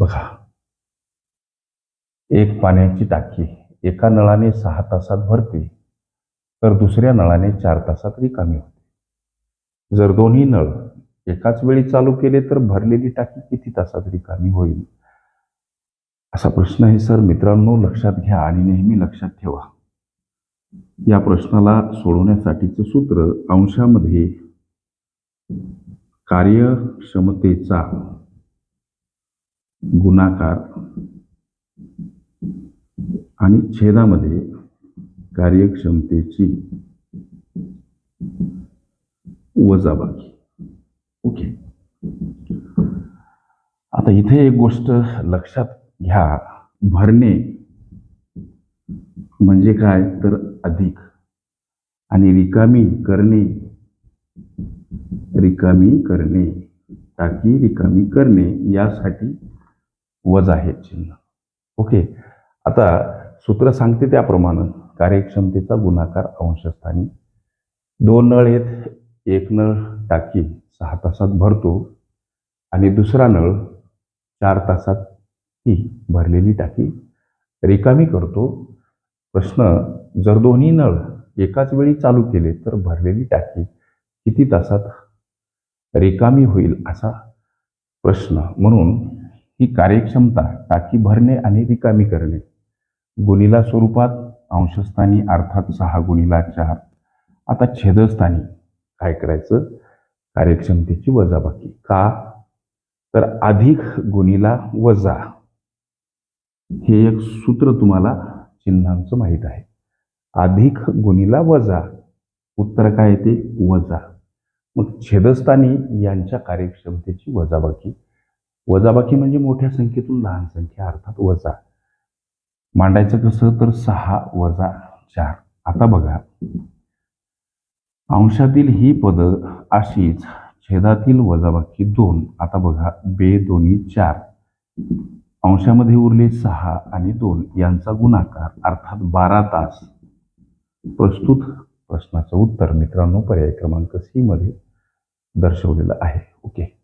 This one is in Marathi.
बघा. एक पाण्याची टाकी एका नळाने सहा तासात भरते तर दुसऱ्या नळाने चार तासात रिकामी होते. जर दोन्ही नळ एकाच वेळी चालू केले तर भरलेली टाकी किती तासात रिकामी होईल? असा प्रश्न आहे सर. मित्रांनो लक्षात घ्या आणि नेहमी लक्षात ठेवा. या प्रश्नाला सोडवण्यासाठीचं सूत्र अंशामध्ये कार्यक्षमतेचा गुणाकार आणि छेदामध्ये कार्यक्षमतेची वजाबाकी. ओके. आता इथे एक गोष्ट लक्षात घ्या. भरणे म्हणजे काय? तर अधिक. आणि रिकामी करणे रिकामी करणे टाकी रिकामी करणे यासाठी वजा आहे चिन्ह. ओके. आता सूत्र सांगते त्याप्रमाणे. कार्यक्षमतेचा गुणाकार अंशस्थानी. दोन नळ आहेत. एक नळ टाकी सहा तासात भरतो. आणि दुसरा नळ चार तासात ती भरलेली टाकी रिकामी करतो. प्रश्न जर दोन्ही नळ एकाच वेळी चालू केले तर भरलेली टाकी किती तासात रिकामी होईल असा प्रश्न. म्हणून ही कार्यक्षमता टाकी भरणे आणि रिकामी करणे. गुणिला स्वरूपात अंशस्थानी अर्थात सहा गुणिला चार. आता छेदस्थानी. काय करायचं? कार्यक्षमतेची वजाबाकी. का? तर अधिक गुणिला वजा. हे एक सूत्र तुम्हाला चिन्हांचं माहीत आहे. अधिक गुणिला वजा. उत्तर काय येते? वजा. मग छेदस्थानी यांच्या कार्यक्षमतेची वजाबाकी वजाबाकी म्हणजे मोठ्या संख्येतून लहान संख्या अर्थात वजा. मांडायचं कसं? तर सहा वजा चार. आता बघा. अंशातील ही पद अशीच छेदातील वजाबाकी दोन. आता बघा बे दोन्ही चार. अंशामध्ये उरले सहा आणि दोन. यांचा गुणाकार अर्थात बारा तास. प्रस्तुत प्रश्नाचं उत्तर मित्रांनो पर्याय क्रमांक सी मध्ये दर्शवलेलं आहे. ओके.